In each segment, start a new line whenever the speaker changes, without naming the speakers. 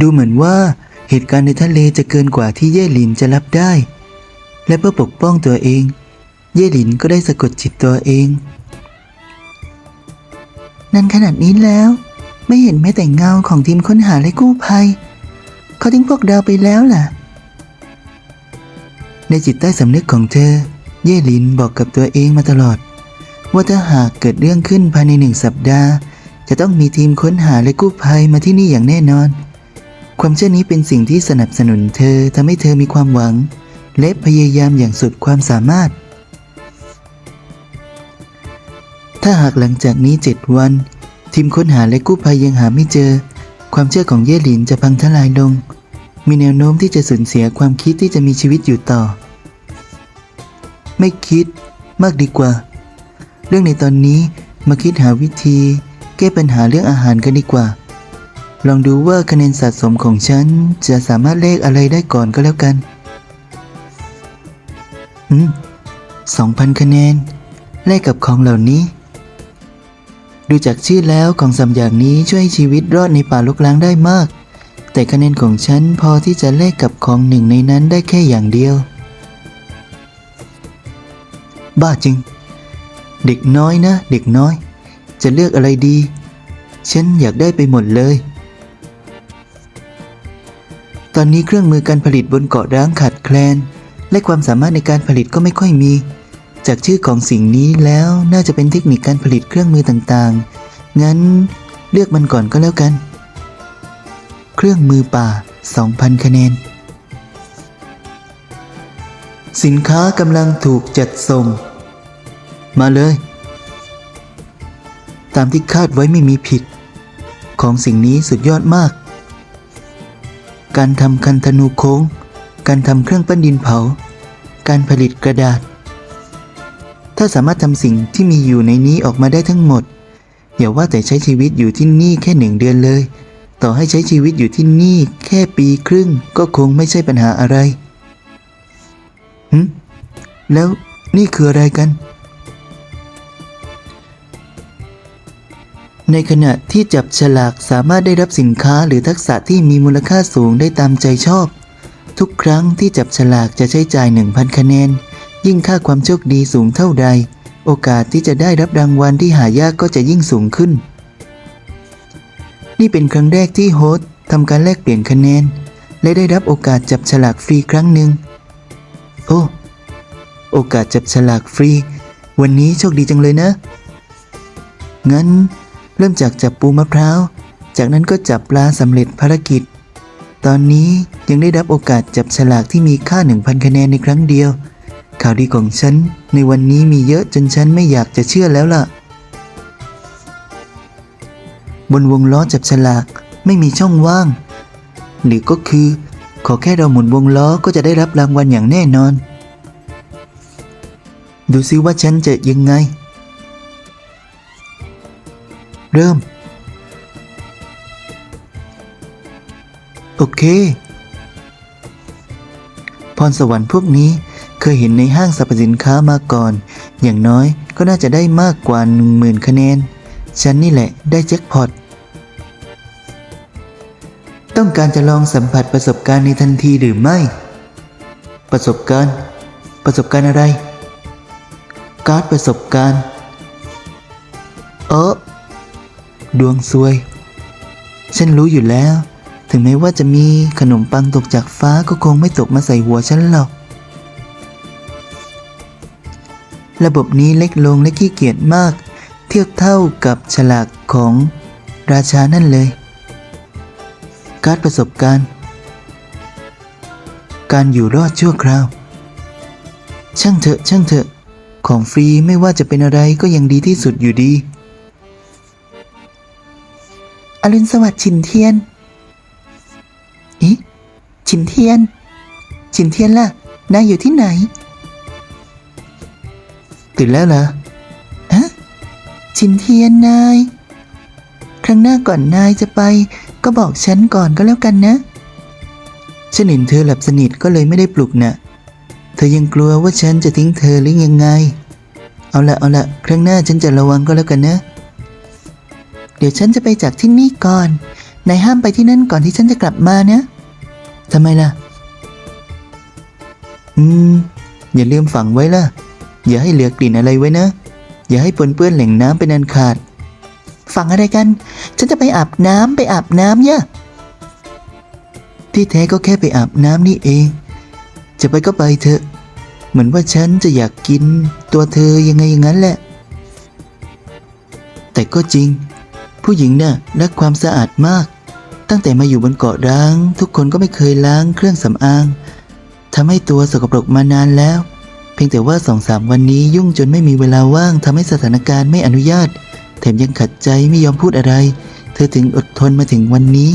ดูเหมือนว่าเหตุการณ์ในทะเลจะเกินกว่าที่เย่หลินจะรับได้ และเพื่อปกป้องตัวเอง เย่หลินก็ได้สะกดจิตตัวเอง นั่นขนาดนี้แล้ว ไม่เห็นแม้แต่เงาของทีมค้นหาและกู้ภัย เขาทิ้งพวกเราไปแล้วล่ะ ในจิตใต้สำนึกของเธอ เย่หลินบอกกับตัวเองมาตลอด ว่าถ้าหากเกิดเรื่องขึ้นภายในหนึ่งสัปดาห์ จะต้องมีทีมค้นหาและกู้ภัยมาที่นี่อย่างแน่นอน ความเชื่อนี้เป็นสิ่งที่สนับสนุนเธอทำให้เธอมีความหวัง และพยายามอย่างสุดความสามารถ ถ้าหากหลังจากนี้เจ็ดวัน ทีมค้นหาและกู้ภัยยังหาไม่เจอ ความเชื่อของเย่หลินจะพังทลายลง มีแนวโน้มที่จะสูญเสียความคิดที่จะมีชีวิตอยู่ต่อ ไม่คิดมากดีกว่า เรื่องในตอนนี้มาคิดหาวิธี แก้ปัญหาเรื่องอาหารกันดีกว่า ลองดูว่าคะแนนสะสมของฉัน จะสามารถเลขอะไรได้ก่อนก็แล้วกัน อืมสองพันคะแนน แลกกับของเหล่านี้ ดูจากชื่อแล้วของสามอย่างนี้ช่วยชีวิตรอดในป่าลุกล้างได้มาก แต่คะแนนของฉันพอที่จะแลกกับของหนึ่งในนั้นได้แค่อย่างเดียว บ้าจริง เด็กน้อยนะ เด็กน้อย จะเลือกอะไรดี ฉันอยากได้ไปหมดเลย ตอนนี้เครื่องมือการผลิตบนเกาะร้างขาดแคลน และความสามารถในการผลิตก็ไม่ค่อยมี จากชื่อของสิ่งนี้แล้วน่าจะเป็นเทคนิคการผลิตเครื่องมือต่างๆ งั้นเลือกมันก่อนก็แล้วกัน เครื่องมือป่า 2,000 คะแนน สินค้ากำลังถูกจัดส่ง มาเลย ตามที่คาดไว้ไม่มีผิด ของสิ่งนี้สุดยอดมาก การทำคันธนูโค้ง การทำเครื่องปั้นดินเผา การผลิตกระดาษ ถ้าสามารถทำสิ่งที่มีอยู่ในนี้ออกมาได้ทั้งหมด อย่าว่าแต่ใช้ชีวิตอยู่ที่นี่แค่หนึ่งเดือนเลย ต่อให้ใช้ชีวิตอยู่ที่นี่แค่ปีครึ่งก็คงไม่ใช่ปัญหาอะไรหึแล้วนี่คืออะไรกัน ในขณะที่จับฉลากสามารถได้รับสินค้าหรือทักษะที่มีมูลค่าสูงได้ตามใจชอบ ทุกครั้งที่จับฉลากจะใช้จ่าย 1,000 คะแนน ยิ่งค่าความโชคดีสูงเท่าใด โอกาสที่จะได้รับรางวัลที่หายากก็จะยิ่งสูงขึ้น นี่เป็นครั้งแรกที่โฮสต์ทำการแลกเปลี่ยนคะแนน และได้รับโอกาสจับฉลากฟรีครั้งหนึ่งโอ้โอกาสจับฉลากฟรี วันนี้โชคดีจังเลยนะ งั้น เริ่มจากจับปูมะพร้าว จากนั้นก็จับปลาสำเร็จภารกิจ ตอนนี้ยังได้รับโอกาสจับฉลากที่มีค่า 1,000 คะแนนในครั้งเดียว ข่าวดีของฉัน ในวันนี้มีเยอะจนฉันไม่อยากจะเชื่อแล้วล่ะ บนวงล้อจับฉลากไม่มีช่องว่าง หรือก็คือ ขอแค่เราหมุนวงล้อก็จะได้รับรางวัลอย่างแน่นอน ดูซิว่าฉันจะยังไง เริ่ม โอเค พรสวรรค์พวกนี้เคยเห็นในห้างสรรพสินค้ามาก่อน อย่างน้อยก็น่าจะได้มากกว่า10,000คะแนน ฉันนี่แหละได้แจ็คพอต ต้องการจะลองสัมผัสประสบการณ์ในทันทีหรือไม่ ประสบการณ์ ประสบการณ์อะไร การ์ดประสบการณ์ เออ ดวงซวย ฉันรู้อยู่แล้ว ถึงแม้ว่าจะมีขนมปังตกจากฟ้าก็คงไม่ตกมาใส่หัวฉันหรอก ระบบนี้เล็กลงและขี้เกียจมาก เทียบเท่ากับฉลากของราชานั่นเลย การประสบการณ์ การอยู่รอดชั่วคราว ช่างเถอะ ช่างเถอะ ของฟรีไม่ว่าจะเป็นอะไรก็ยังดีที่สุดอยู่ดี อรุณสวัสดิ์ฉินเทียนอีฉินเทียนฉินเทียนล่ะ นายอยู่ที่ไหน ตื่นแล้วเหรอฮะฉินเทียนนาย ครั้งหน้าก่อนนายจะไป ก็บอกฉันก่อนก็แล้วกันนะ ฉันเห็นเธอหลับสนิทก็เลยไม่ได้ปลุกนะ่ะ เธอยังกลัวว่าฉันจะทิ้งเธอหรือยังไง เอาละเอาละครั้งหน้าฉันจะระวังก็แล้วกันนะ เดี๋ยวฉันจะไปจากที่นี่ก่อน นายห้ามไปที่นั่นก่อนที่ฉันจะกลับมานะทำไมล่ะ อืม อย่าลืมฝังไว้ล่ะ อย่าให้เหลือกลิ่นอะไรไว้นะ อย่าให้ปนเปื้อนแหล่งน้ำเป็นอันขาด ฝังอะไรกัน ฉันจะไปอาบน้ำไปอาบน้ำเนี่ยที่แท้ก็แค่ไปอาบน้ำนี่เอง จะไปก็ไปเถอะ เหมือนว่าฉันจะอยากกิน ตัวเธอยังไงอย่างนั้นแหละ แต่ก็จริง ผู้หญิงน่ะรักความสะอาดมาก ตั้งแต่มาอยู่บนเกาะร้าง ทุกคนก็ไม่เคยล้างเครื่องสำอางทำให้ตัวสกปรกมานานแล้ว เพียงแต่ว่าสองสามวันนี้ยุ่งจนไม่มีเวลาว่างทำให้สถานการณ์ไม่อนุญาต แถมยังขัดใจไม่ยอมพูดอะไร เธอถึงอดทนมาถึงวันนี้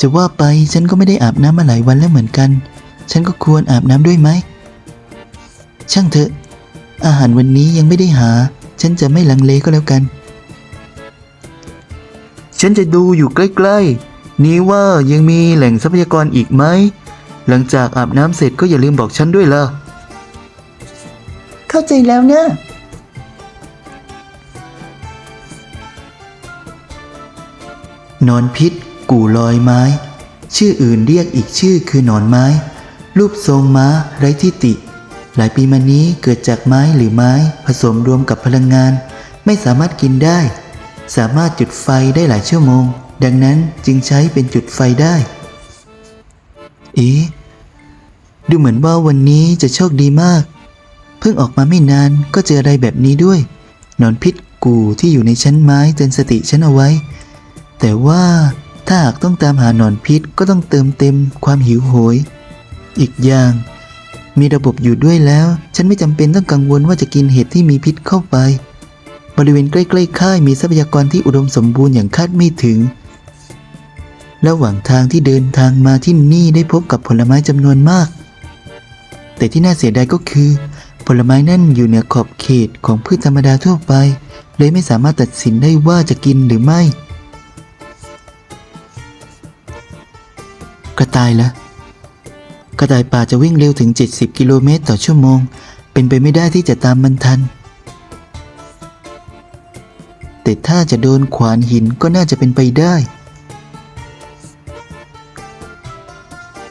จะว่าไปฉันก็ไม่ได้อาบน้ำมาหลายวันแล้วเหมือนกัน ฉันก็ควรอาบน้ำด้วยไหม ช่างเถอะ อาหารวันนี้ยังไม่ได้หา ฉันจะไม่ลังเลก็แล้วกัน ฉันจะดูอยู่ใกล้ๆ นี้ว่ายังมีแหล่งทรัพยากรอีกไหม หลังจากอาบน้ำเสร็จก็อย่าลืมบอกฉันด้วยล่ะ เข้าใจแล้วเนะนอนพิษ กู่ลอยไม้ ชื่ออื่นเรียกอีกชื่อคือหนอนไม้ รูปทรงม้าไร้ที่ติ หลายปีมานี้เกิดจากไม้หรือไม้ผสมรวมกับพลังงาน ไม่สามารถกินได้ สามารถจุดไฟได้หลายชั่วโมง ดังนั้นจึงใช้เป็นจุดไฟได้เอ๊ะดูเหมือนว่าวันนี้จะโชคดีมาก เพิ่งออกมาไม่นานก็เจออะไรแบบนี้ด้วยนอนพิษกูที่อยู่ในชั้นไม้เตือนสติฉันเอาไว้ แต่ว่าถ้าหากต้องตามหาหนอนพิษก็ต้องเติมเต็มความหิวโหย อีกอย่าง มีระบบอยู่ด้วยแล้ว ฉันไม่จำเป็นต้องกังวลว่าจะกินเห็ดที่มีพิษเข้าไป บริเวณใกล้ๆค่ายมีทรัพยากรที่อุดมสมบูรณ์อย่างคาดไม่ถึง ระหว่างทางที่เดินทางมาที่นี่ได้พบกับผลไม้จำนวนมาก แต่ที่น่าเสียดายก็คือ ผลไม้นั่นอยู่เหนือขอบเขตของพืชธรรมดาทั่วไป เลยไม่สามารถตัดสินได้ว่าจะกินหรือไม่ กระต่ายละ กระต่ายป่าจะวิ่งเร็วถึง 70 กิโลเมตรต่อชั่วโมง เป็นไปไม่ได้ที่จะตามมันทัน แต่ถ้าจะโดนขวานหินก็น่าจะเป็นไปได้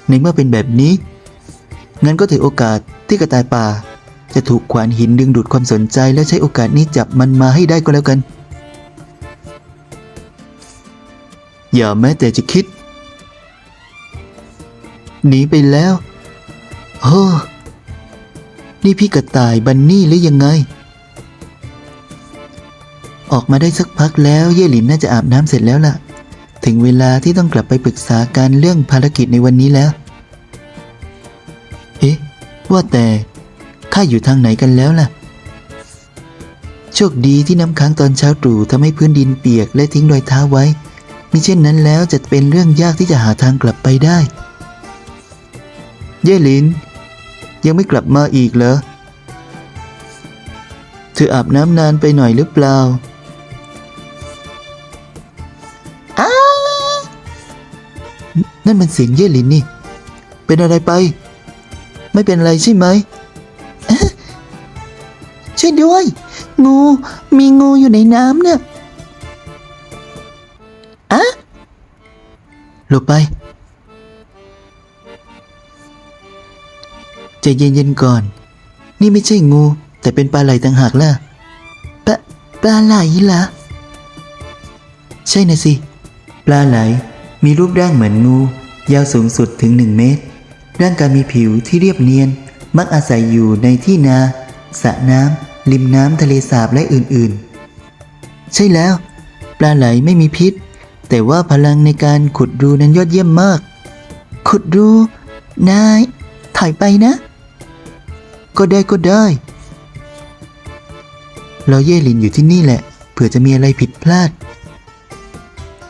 ในเมื่อเป็นแบบนี้ งั้นก็ถือโอกาสที่กระต่ายป่า จะถูกขวานหินดึงดูดความสนใจและใช้โอกาสนี้จับมันมาให้ได้ก็แล้วกัน อย่าแม้แต่จะคิด หนีไปแล้วโอ้นี่พี่กระต่ายบันนี่หรือยังไง ออกมาได้สักพักแล้วเย่หลินน่าจะอาบน้ำเสร็จแล้วล่ะ ถึงเวลาที่ต้องกลับไปปรึกษาการเรื่องภารกิจในวันนี้แล้ว เอ๊ะ ว่าแต่ข้าอยู่ทางไหนกันแล้วล่ะ โชคดีที่น้ำค้างตอนเช้าตรู่ทำให้พื้นดินเปียกและทิ้งรอยเท้าไว้มิเช่นนั้นแล้วจะเป็นเรื่องยากที่จะหาทางกลับไปได้ เย่ลิน ยังไม่กลับมาอีกเหรอ เธออาบน้ำนานไปหน่อยหรือเปล่าอานั่นมันเสียงเย่ลินนี่ เป็นอะไรไป ไม่เป็นอะไรใช่ไหมช่วยด้วย งูมีงูอยู่ในน้ำเนี่ยอะหลบไป ใจเย็นๆก่อน นี่ไม่ใช่งู แต่เป็นปลาไหลต่างหากล่ะปลาปลาไหลเหรอใช่นะสิ ปลาไหลมีรูปร่างเหมือนงู ยาวสูงสุดถึง1เมตร ร่างกายมีผิวที่เรียบเนียน มักอาศัยอยู่ในที่นาสระน้ำริมน้ำทะเลสาบและอื่นๆ ใช่แล้ว ปลาไหลไม่มีพิษ แต่ว่าพลังในการขุดรูนั้นยอดเยี่ยมมาก ขุดรูนายถอยไปนะ ก็ได้ก็ได้ เราเย่หลินอยู่ที่นี่แหละ เผื่อจะมีอะไรผิดพลาด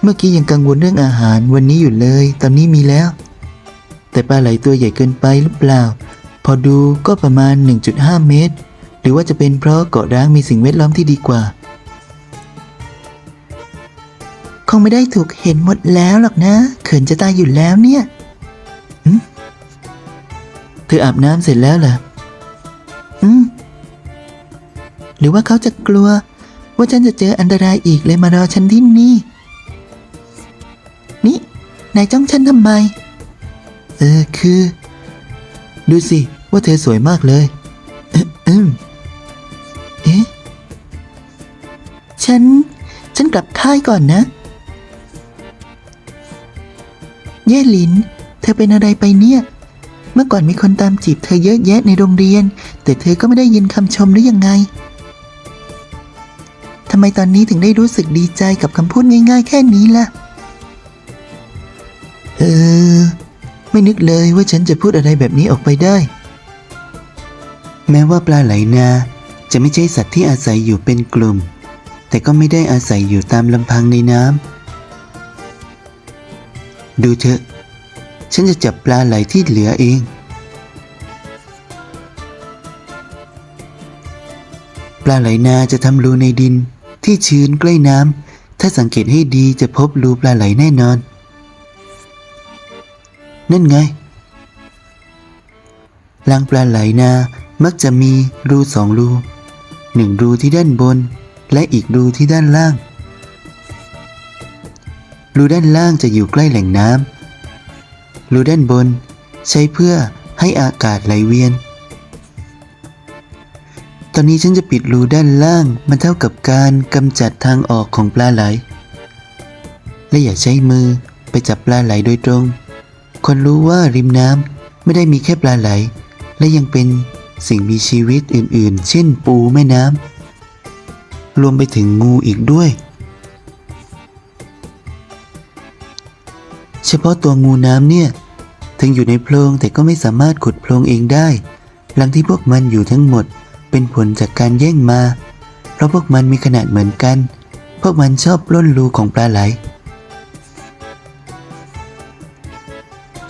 เมื่อกี้ยังกังวลเรื่องอาหารวันนี้อยู่เลย ตอนนี้มีแล้ว แต่ปลาไหลตัวใหญ่เกินไปหรือเปล่า พอดูก็ประมาณ 1.5 เมตร หรือว่าจะเป็นเพราะเกาะร้างมีสิ่งแวดล้อมที่ดีกว่า คงไม่ได้ถูกเห็นหมดแล้วหรอกนะ เขินจะตายอยู่แล้วเนี่ยหึเธออาบน้ำเสร็จแล้วเหรอ หรือว่าเขาจะกลัว
ว่าฉันจะเจออันตรายอีกเลยมารอฉันที่นี่ นี่นายจ้องฉันทำไม เออคือ ดูสิ ว่าเธอสวยมากเลยเอ๊ะอืมเอ๊ะฉัน ฉันกลับค่ายก่อนนะ เย่หลิน เธอเป็นอะไรไปเนี่ย เมื่อก่อนมีคนตามจีบเธอเยอะแยะในโรงเรียน แต่เธอก็ไม่ได้ยินคำชมหรือยังไง ไมตอนนี้ถึงได้รู้สึกดีใจกับคำพูดง่ายๆ แค่นี้ล่ะ เออ ไม่นึกเลยว่าฉันจะพูดอะไรแบบนี้ออกไปได้ แม้ว่าปลาไหลนาจะไม่ใช่สัตว์ที่อาศัยอยู่เป็นกลุ่ม แต่ก็ไม่ได้อาศัยอยู่ตามลำพังในน้ำ ดูเถอะ ฉันจะจับปลาไหลที่เหลือเองปลาไหลนาจะทำรูในดิน ที่ชื้นใกล้น้ำ ถ้าสังเกตให้ดีจะพบรูปลาไหลแน่นอน นั่นไงรังปลาไหลนา มักจะมีรูสองรู หนึ่งรูที่ด้านบน และอีกรูที่ด้านล่าง รูด้านล่างจะอยู่ใกล้แหล่งน้ำรูด้านบน ใช้เพื่อให้อากาศไหลเวียน ตอนนี้ฉันจะปิดรูด้านล่าง มันเท่ากับการกำจัดทางออกของปลาไหล และอย่าใช้มือไปจับปลาไหลโดยตรง คนรู้ว่าริมน้ำไม่ได้มีแค่ปลาไหล และยังเป็นสิ่งมีชีวิตอื่นๆ เช่นปูแม่น้ำรวมไปถึงงูอีกด้วย เฉพาะตัวงูน้ำเนี่ย ถึงอยู่ในโพรงแต่ก็ไม่สามารถขุดโพรงเองได้รังที่พวกมันอยู่ทั้งหมด เป็นผลจากการแย่งมา เพราะพวกมันมีขนาดเหมือนกัน พวกมันชอบล้นรูของปลาไหล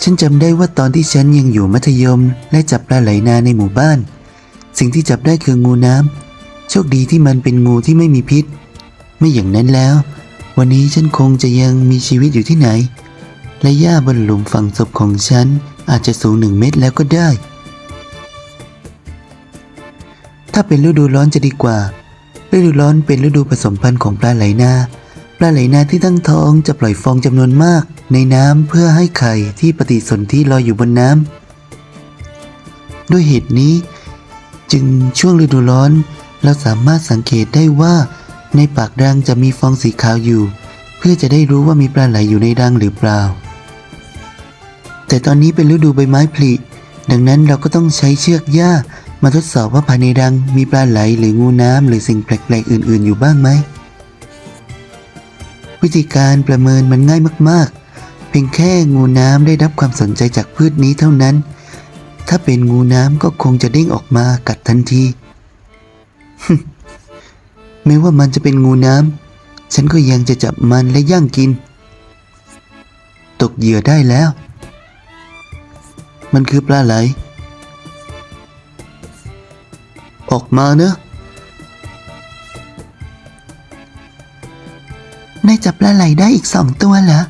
ฉันจำได้ว่าตอนที่ฉันยังอยู่มัธยมและจับปลาไหลนาในหมู่บ้าน สิ่งที่จับได้คืองูน้ำโชคดีที่มันเป็นงูที่ไม่มีพิษ ไม่อย่างนั้นแล้ว วันนี้ฉันคงจะยังมีชีวิตอยู่ที่ไหน และหญ้าบนหลุมฝังศพของฉันอาจจะสูงหนึ่งเมตรแล้วก็ได้ ถ้าเป็นฤดูร้อนจะดีกว่า ฤดูร้อนเป็นฤดูผสมพันธุ์ของปลาไหลนา ปลาไหลนาที่ตั้งท้องจะปล่อยฟองจำนวนมาก ในน้ำเพื่อให้ไข่ที่ปฏิสนธิลอยอยู่บนน้ำด้วยเหตุนี้ จึงช่วงฤดูร้อน เราสามารถสังเกตได้ว่า ในปากรังจะมีฟองสีขาวอยู่ เพื่อจะได้รู้ว่ามีปลาไหลอยู่ในรังหรือเปล่า แต่ตอนนี้เป็นฤดูใบไม้ผลิดังนั้นเราก็ต้องใช้เชือกหญ้า มาทดสอบว่าภายในรังมีปลาไหลหรืองูน้ำหรือสิ่งแปลกๆอื่น ๆ อยู่บ้างไหม วิธีการประเมินมันง่ายมากๆ เพียงแค่งูน้ำได้รับความสนใจจากพืชนี้เท่านั้น ถ้าเป็นงูน้ำก็คงจะเด้งออกมากัดทันทีไม่ว่ามันจะเป็นงูน้ำฉันก็ยังจะจับมันและย่างกิน ตกเหยื่อได้แล้ว มันคือปลาไหล ออกมาเนอะนายจับปลาไหลได้อีกสองตัวเหรอ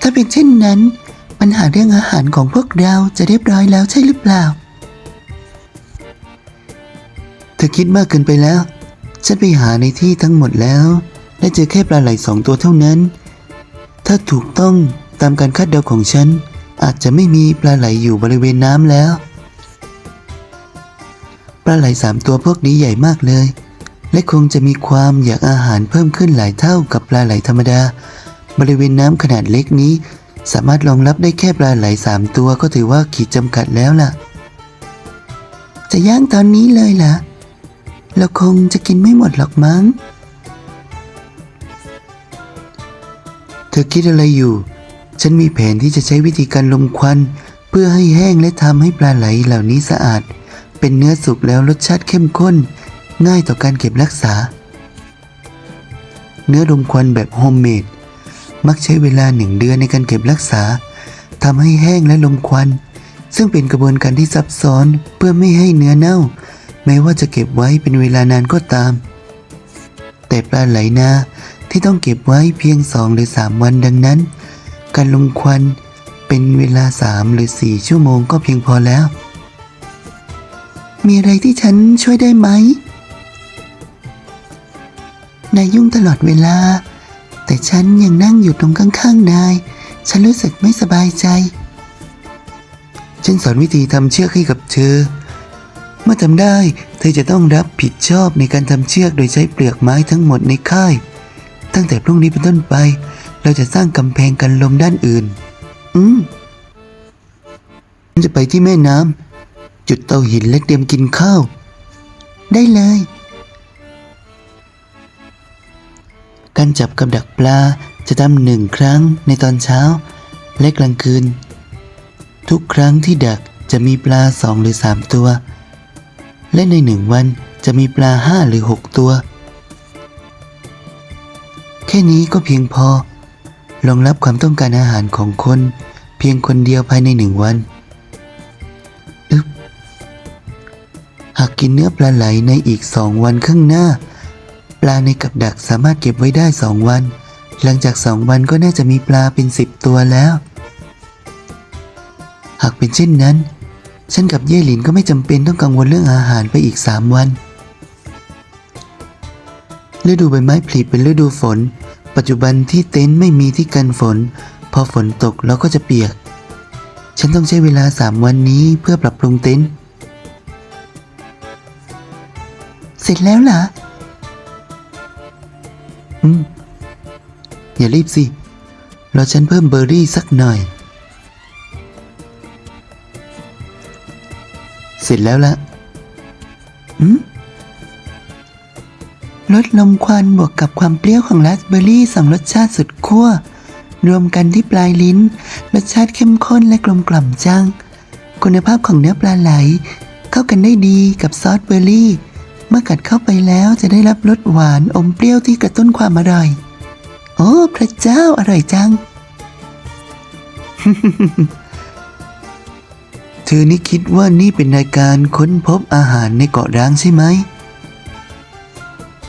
ถ้าเป็นเช่นนั้น ปัญหาเรื่องอาหารของพวกเราจะเรียบร้อยแล้วใช่หรือเปล่า เธอคิดมากเกินไปแล้ว ฉันไปหาในที่ทั้งหมดแล้ว และเจอแค่ปลาไหลสองตัวเท่านั้น ถ้าถูกต้องตามการคาดเดาของฉัน อาจจะไม่มีปลาไหลอยู่บริเวณน้ำแล้ว ปลาไหลสามตัวพวกนี้ใหญ่มากเลย และคงจะมีความอยากอาหารเพิ่มขึ้นหลายเท่ากับปลาไหลธรรมดา บริเวณน้ำขนาดเล็กนี้ สามารถรองรับได้แค่ปลาไหลสามตัวก็ถือว่าขีดจำกัดแล้วล่ะ จะย่างตอนนี้เลยล่ะ เราคงจะกินไม่หมดหรอกมั้ง เธอคิดอะไรอยู่ ฉันมีแผนที่จะใช้วิธีการลมควัน เพื่อให้แห้งและทำให้ปลาไหลเหล่านี้สะอาด เป็นเนื้อสุกแล้วรสชาติเข้มข้น ง่ายต่อการเก็บรักษา เนื้อลมควันแบบโฮมเมดมักใช้เวลาหนึ่งเดือนในการเก็บรักษาทำให้แห้งและลมควัน ซึ่งเป็นกระบวนการที่ซับซ้อนเพื่อไม่ให้เนื้อเน่า แม้ว่าจะเก็บไว้เป็นเวลานานก็ตาม แต่ปลาไหลนาที่ต้องเก็บไว้เพียงสองหรือสามวันดังนั้น การลมควันเป็นเวลาสามหรือสี่ชั่วโมงก็เพียงพอแล้ว มีอะไรที่ฉันช่วยได้ไหม นายยุ่งตลอดเวลา แต่ฉันยังนั่งอยู่ตรงข้างๆนาย ฉันรู้สึกไม่สบายใจ ฉันสอนวิธีทำเชือกให้กับเธอ เมื่อทำได้ เธอจะต้องรับผิดชอบในการทำเชือกโดยใช้เปลือกไม้ทั้งหมดในค่าย ตั้งแต่พรุ่งนี้เป็นต้นไป เราจะสร้างกำแพงกันลมด้านอื่น อืมฉันจะไปที่แม่น้ำ จุดเตาหินและเตรียมกินข้าว ได้เลย การจับกับดักปลาจะทำหนึ่งครั้งในตอนเช้า และกลางคืน ทุกครั้งที่ดักจะมีปลาสองหรือสามตัว และในหนึ่งวันจะมีปลาห้าหรือหกตัว แค่นี้ก็เพียงพอรองรับความต้องการอาหารของคน เพียงคนเดียวภายในหนึ่งวันากกินเนื้อปลาไหลในอีกสองวันข้างหน้า ปลาในกับดักสามารถเก็บไว้ได้สองวัน หลังจากสองวันก็น่าจะมีปลาเป็นสิบตัวแล้ว หากเป็นเช่นนั้น ฉันกับเย่หลินก็ไม่จำเป็นต้องกังวลเรื่องอาหารไปอีกสามวันฤดูใบไม้ผลิเป็นฤดูฝน ปัจจุบันที่เต็นท์ไม่มีที่กันฝน พอฝนตกเราก็จะเปียก ฉันต้องใช้เวลาสามวันนี้เพื่อปรับปรุงเต็นท์ เสร็จแล้วเหรอ อืม อย่ารีบสิ รอฉันเพิ่มเบอร์รี่สักหน่อย เสร็จแล้วละอืมลดลมควันบวกกับความเปรี้ยวของราสเบอร์รี่สองรสชาติสุดขั้วรวมกันที่ปลายลิ้น รสชาติเข้มข้นและกลมกล่อมจัง คุณภาพของเนื้อปลาไหล เข้ากันได้ดีกับซอสเบอร์รี่ มื่อกัดเข้าไปแล้วจะได้รับรสหวานอมเปรี้ยวที่กระตุ้นความอร่อย โอ้ พระเจ้าอร่อยจัง เธอนี่คิดว่านี่เป็นรายการค้นพบอาหารในเกาะร้างใช่ไหม